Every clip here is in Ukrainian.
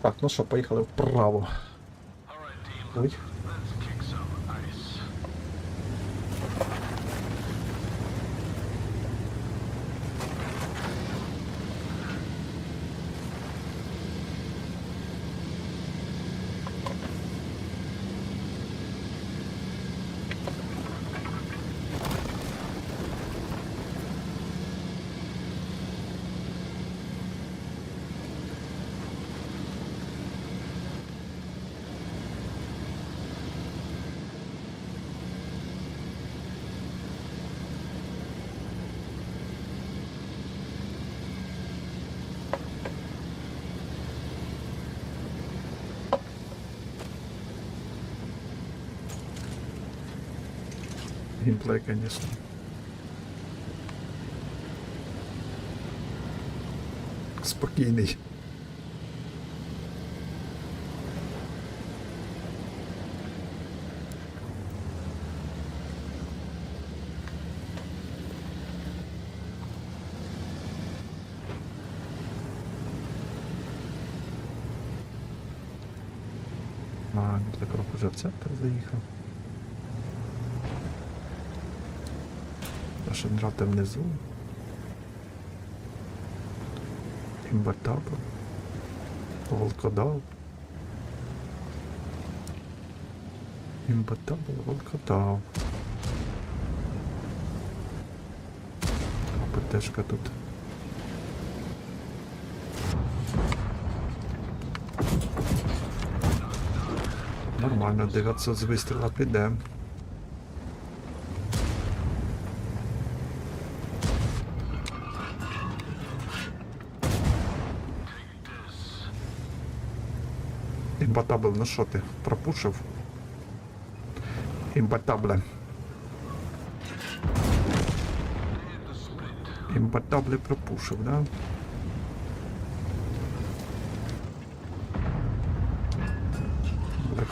Так, ну що, поїхали вправо. Ой. Геймплей, конечно. Спокійний. А, ну так уже в центр заїхав. Грати внизу. Імбатабл. Волкодав. Імбатабл, волкодав. ПТшка тут. Нормально, 900 з вистріла піде. Імбатабл, ну що ти, пропушив? Імбатабле. Імбатабле пропушив, да?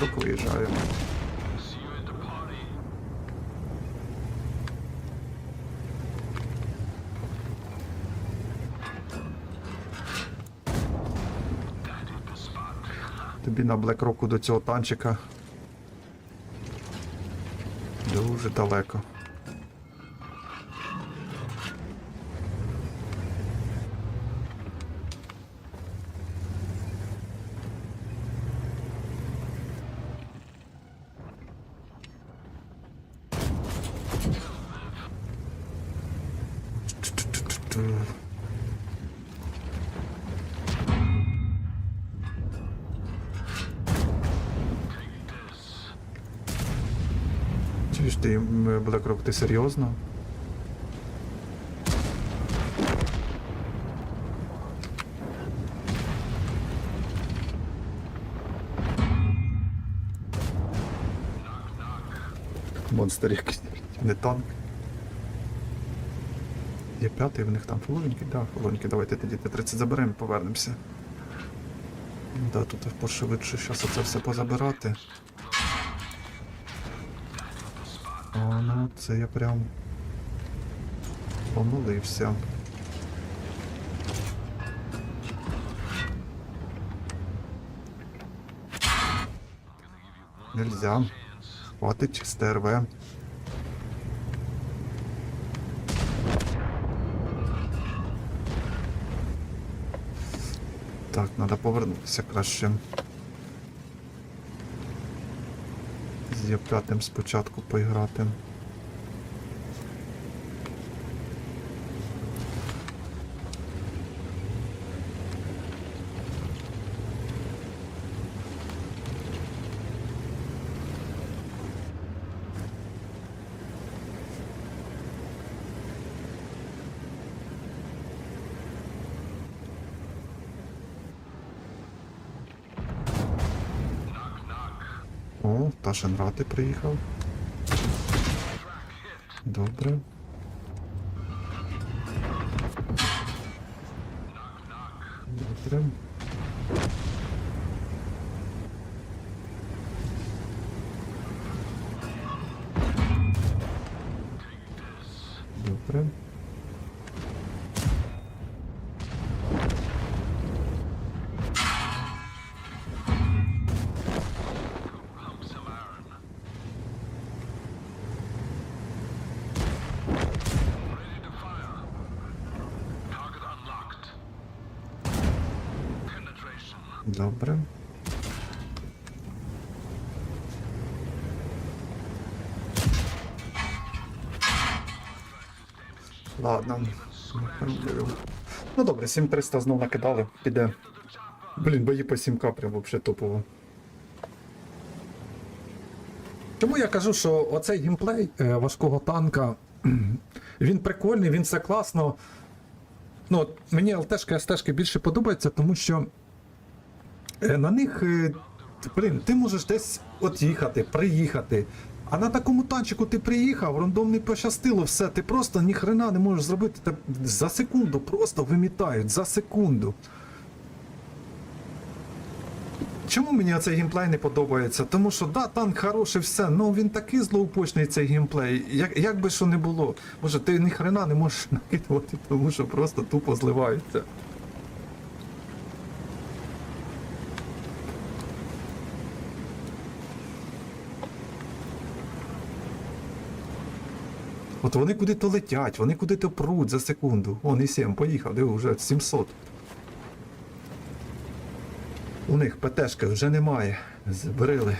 Рук виїжджає. Тобі на Блекроку до цього танчика. Дуже далеко. Ти, Блекрок, ти серйозно? Монстр якийсь, не танк. Є п'ятий, в них там фулоньки, да, фулоньки, давайте тоді Т-30 заберемо, повернемося. Да, тут пошвидше зараз оце все позабирати. Ну це я прям помилився. Нельзя. Хватить СТРВ. Так, треба повернутися краще. З Є5 спочатку поіграти. О, Ташин Рати приїхав. Добре. Добре. Добре. Добре. Ладно. Ну добре, 7300 знов накидали, піде. Блін, бої по 7к прям вообще топово. Чому я кажу, що оцей геймплей е, важкого танка, він прикольний, він все класно. Ну, мені ЛТшки, СТшки більше подобаються, тому що на них, е, блін, ти можеш десь от їхати, приїхати. А на такому танчику ти приїхав, рандом не пощастило, все, ти просто ніхрена не можеш зробити. Тебе за секунду просто вимітають, за секунду. Чому мені цей геймплей не подобається? Тому що да, танк хороший, все, ну він такий злоупочний цей геймплей. Як, як би що не було. Може, ти ніхрена не можеш накидувати, тому що просто тупо зливаються. От вони куди-то летять, вони куди-то пруть за секунду. О, не 7, поїхав, диви, вже 700. У них ПТшки вже немає. Зберили.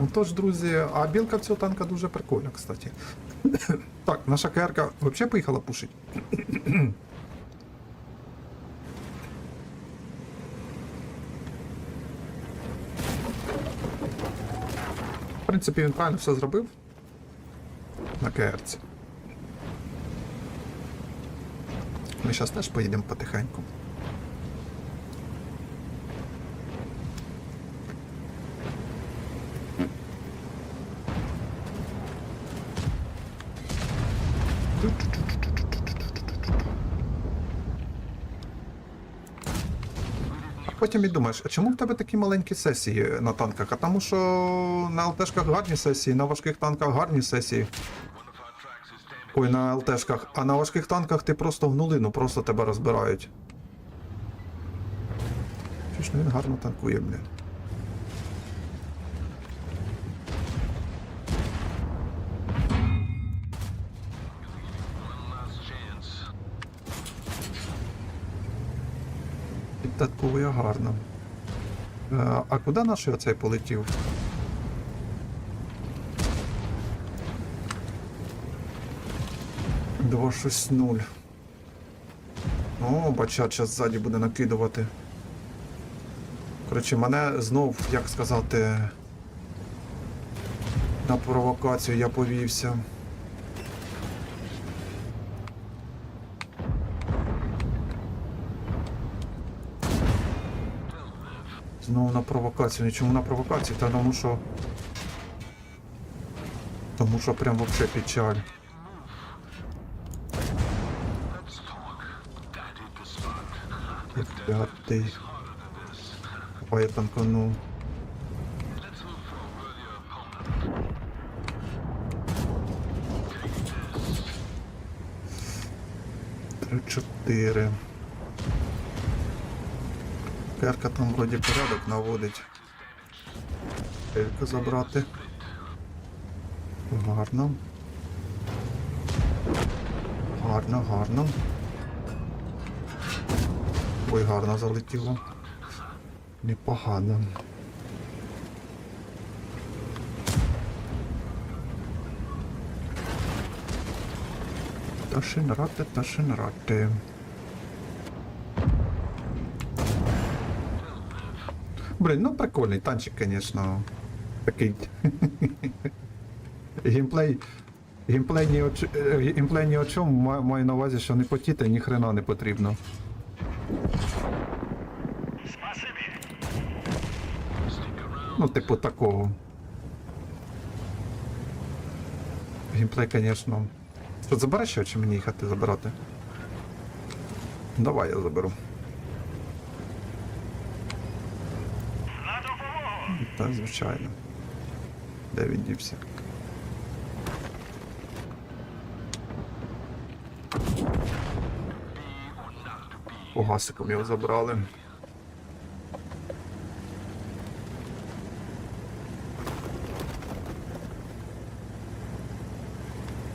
Ну тож, друзі, а білка в цього танка дуже прикольна, кстати. так, наша КРК взагалі поїхала пушить. Принципі, він правильно все зробив. На КРЦ. Ми зараз теж поїдемо потихеньку. Потім і думаєш, а чому в тебе такі маленькі сесії на танках? А тому що на ЛТшках гарні сесії, на важких танках гарні сесії. Ой, на ЛТшках, а на важких танках ти просто гнулину, просто тебе розбирають. Чи ж ну він гарно танкує, блін. Підтаткує гарно. Е, А куди наш оцей полетів? Два шість нуль. О, бачат зараз ззаді буде накидувати. Коротше, мене знов, як сказати, на провокацію я повівся. Знову на провокацію. Нічому на провокацію, та тому що. Тому що прям вообще печаль. П'ятий. Ой, я танканув. Три-чотири. Перка там вроді порядок наводить. Перка забрати. Гарно. Гарно, гарно. Ой, гарно залетіло. Непогано. Ташинрати, ташинрати. Блін, ну прикольний танчик, звісно. Такий. Геймплей. Геймплей ні о, ч- е, геймплей ні о чому, маю, на увазі, що не потіти, ні хрена не потрібно. Ну, типу такого. Геймплей, звісно. Що, забереш його чи мені їхати забирати? Давай я заберу. Так, звичайно. Де він дівся? Погасиком його забрали.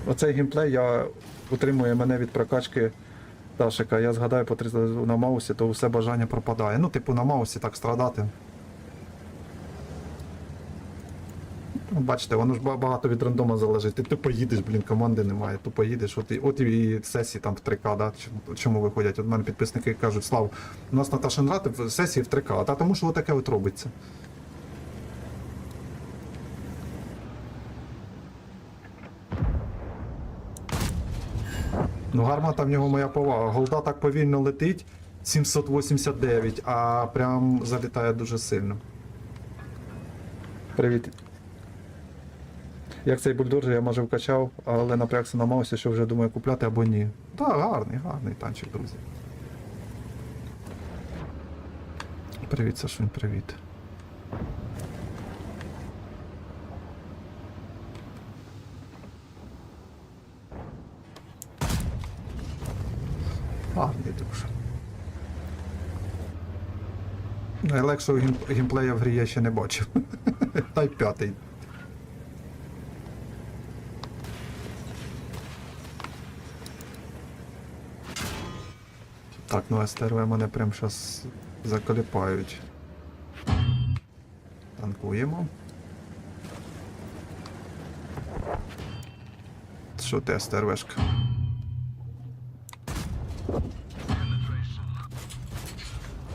Оцей геймплей я утримує мене від прокачки Дашика. Я згадаю по 300 на маусі, то все бажання пропадає. Ну, типу, на маусі так страдати. Ну, Бачите, воно ж багато від рандома залежить. Ти тупо їдеш, блін, команди немає. Тупо їдеш. От і, от і сесії там в 3К, да? чому, виходять? От мене підписники кажуть, Слав, у нас Наташа грати в сесії в 3К, та тому що отаке от робиться. Ну, гармата в нього моя повага. Голда так повільно летить 789, а прям залітає дуже сильно. Привіт. Як цей бульдожер я може вкачав, але напрягся на маусі, що вже думаю купляти або ні. Так, гарний, гарний танчик, друзі. Привіт, Сашунь, привіт. Гарний дуже. Найлегшого гейм- геймплея в грі я ще не бачив. Та й п'ятий. Ну СТРВ мене прям щас заколіпають. Танкуємо. Що ти СТРВшка?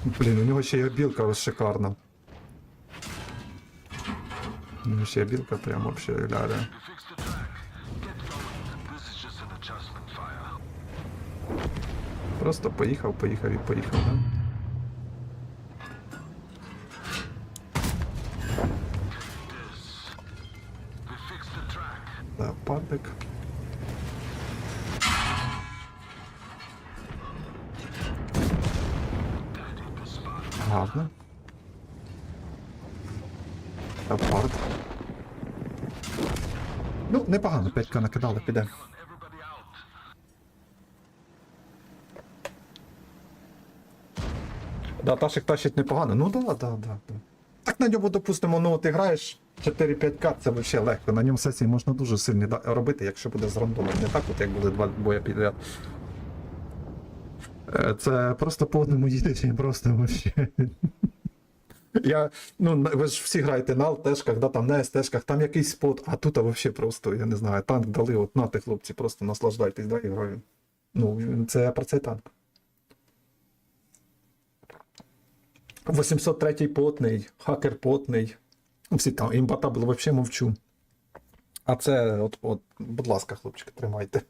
Блін, у нього ще є білка шикарна. У нього ще є білка прям вообще ляля. Просто поїхав, поїхав і поїхав, да? The spot. Гарно. Леопард. Ну, непогано, 5к накидали, піде. Да, Ташик тащить непогано. Ну да, да, да. Так на ньому, допустимо, ну ти граєш 4-5к, це взагалі легко. На ньому сесії можна дуже сильні робити, якщо буде з рандомом. Не так, от як були два боя підряд. Е, Це просто по їдеш просто вообще. Я, ну, ви ж всі граєте на ЛТшках, да, там на СТшках, там якийсь спот, а тут а вообще просто, я не знаю, танк дали, от на ти, хлопці, просто наслаждайтесь, да, ігрою. Ну, це про цей танк. 803 потний, хакер потний. Всі там імбата було, взагалі мовчу. А це, от, от, будь ласка, хлопчики, тримайте.